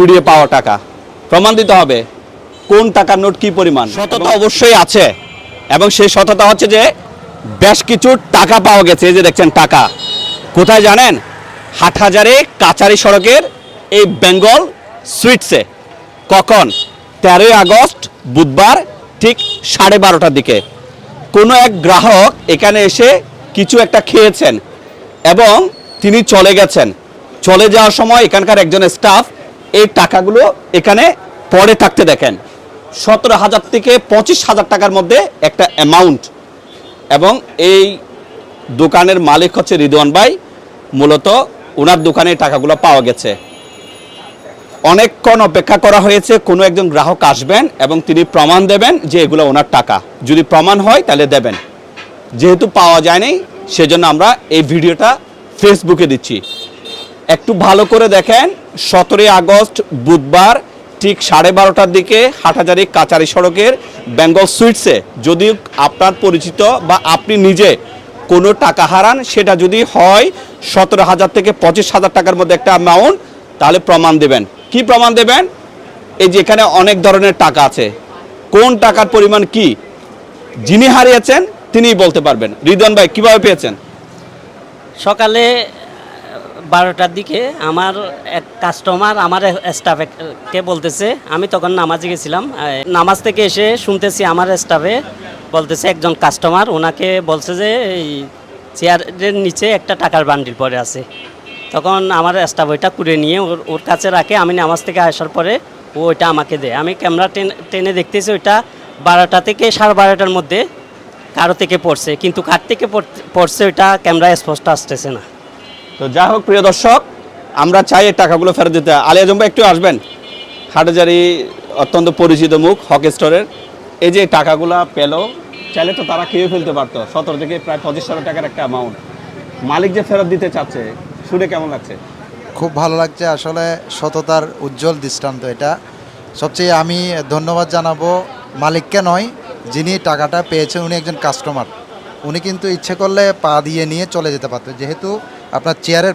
কুড়িয়ে পাওয়া টাকা। প্রমাণ দিতে হবে কোন টাকার নোট কি পরিমাণ। সততা অবশ্যই আছে। এবং সেই সততা হচ্ছে যে বেশ কিছু টাকা পাওয়া গেছে এই যে দেখছেন টাকা। কোথায় জানেন? হাটহাজারে কাচারি সড়কের এই বেঙ্গল সুইটসে। কখন? তেরোই আগস্ট বুধবার ঠিক সাড়ে বারোটার দিকে। কোনো এক গ্রাহক এখানে এসে কিছু একটা খেয়েছেন এবং তিনি চলে গেছেন। চলে যাওয়ার সময় এখানকার একজন স্টাফ এই টাকাগুলো এখানে পরে থাকতে দেখেন। সতেরো হাজার থেকে পঁচিশ হাজার টাকার মধ্যে একটা অ্যামাউন্ট এবং এই দোকানের মালিক হচ্ছে রিদওয়ান ভাই। মূলত ওনার দোকানে টাকাগুলো পাওয়া গেছে। অনেকক্ষণ অপেক্ষা করা হয়েছে, কোনো একজন গ্রাহক আসবেন এবং তিনি প্রমাণ দেবেন যে এগুলো ওনার টাকা। যদি প্রমাণ হয়, তাহলে দেবেন। যেহেতু পাওয়া যায়নি, সেজন্য আমরা এই ভিডিওটা ফেসবুকে দিচ্ছি। একটু ভালো করে দেখেন, সতেরোই আগস্ট বুধবার ঠিক সাড়ে বারোটার দিকে হাটহাজারি কাচারি সড়কের বেঙ্গল সুইটসে যদি আপনার পরিচিত বা আপনি নিজে কোনো টাকা হারান, সেটা যদি হয় সতেরো হাজার থেকে পঁচিশ হাজার টাকার মধ্যে একটা অ্যামাউন্ট তাহলে প্রমাণ দেবেন। কি প্রমাণ দেবেন? এই যে এখানে অনেক ধরনের টাকা আছে। কোন টাকার পরিমাণ কি? যিনি হারিয়েছেন, তিনিই বলতে পারবেন। রিদওয়ান ভাই, কীভাবে পেয়েছেন? সকালে বারোটার দিকে আমার এক কাস্টমার আমার স্টাফকে বলতেছে, আমি তখন নামাজে গেছিলাম নামাজ থেকে এসে শুনতেছি আমার স্টাফে বলতেছে একজন কাস্টমার ওনাকে বলছে যে এই চেয়ারের নিচে একটা টাকার বান্ডিল পড়ে আছে। তখন আমার স্টাফ ওইটা কুড়ে নিয়ে ওর ওর কাছে রাখে, আমি নামাজ থেকে আসার পরে ও ওইটা আমাকে দেয়। আমি ক্যামেরা টেন- টেনে দেখতেছি ওইটা বারোটা থেকে সাড়ে বারোটার মধ্যে কারও থেকে পড়ছে, কিন্তু কার থেকে পড়ছে ওইটা ক্যামেরা স্পষ্ট আসতেছে না। তো যাই হোক, প্রিয় দর্শক, আমরা চাই এই টাকাগুলো ফেরত দিতে। আলিয়া জম্বা, একটু আসবেন? হাটজারি অত্যন্ত পরিচিত মুখ, হক স্টোরের। এই যে টাকাগুলো পেল, চাইলে তো তারা খেয়ে ফেলতে পারতো। সতেরো থেকে প্রায় পঁচিশ হাজার টাকার একটা অ্যামাউন্ট মালিক যে ফেরত দিতে চাচ্ছে, শুনে কেমন লাগছে? খুব ভালো লাগছে। আসলে সততার উজ্জ্বল দৃষ্টান্ত এটা। সবচেয়ে আমি ধন্যবাদ জানাব মালিককে নয়, যিনি টাকাটা পেয়েছেন উনি একজন কাস্টমার উনি কিন্তু ইচ্ছে করলে পা দিয়ে নিয়ে চলে যেতে পারতেন যেহেতু আপনার চেয়ারের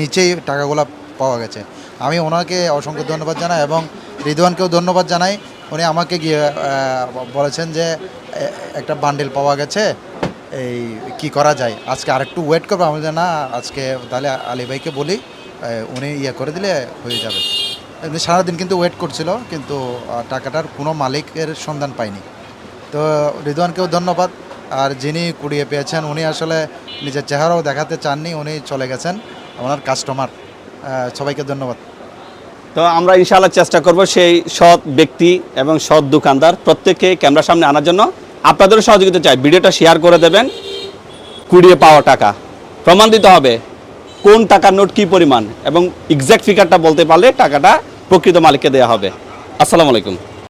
নিচেই টাকাগুলো পাওয়া গেছে। আমি ওনাকে অসংখ্য ধন্যবাদ জানাই এবং রিদওয়ানকেও ধন্যবাদ জানাই। উনি আমাকে গিয়ে বলেছেন যে একটা বান্ডেল পাওয়া গেছে। এই, কি করা যায়? আজকে আরেকটু ওয়েট করব। আমি না, আজকে তাহলে আলী ভাইকে বলি। উনি ইয়ে করে দিলে হয়ে যাবে। এমনি সারাদিন কিন্তু ওয়েট করছিল, কিন্তু টাকাটার কোনো মালিকের সন্ধান পাইনি। তো রিদওয়ানকেও ধন্যবাদ। আর যিনি কুড়িয়ে পেয়েছেন, উনি আসলে নিজের চেহারাও দেখাতে চাননি, উনি চলে গেছেন, ওনার কাস্টমার সবাইকে ধন্যবাদ। তো আমরা ইনশাআল্লাহ চেষ্টা করব সেই সৎ ব্যক্তি এবং সৎ দোকানদার প্রত্যেককে ক্যামেরার সামনে আনার জন্য। আপনাদেরও সহযোগিতা চাই, ভিডিওটা শেয়ার করে দেবেন। কুড়িয়ে পাওয়া টাকা। প্রমাণ দিতে হবে কোন টাকার নোট কি পরিমাণ এবং এক্সাক্ট ফিগারটা বলতে পারলে টাকাটা প্রকৃত মালিককে দেওয়া হবে। আসসালামু আলাইকুম।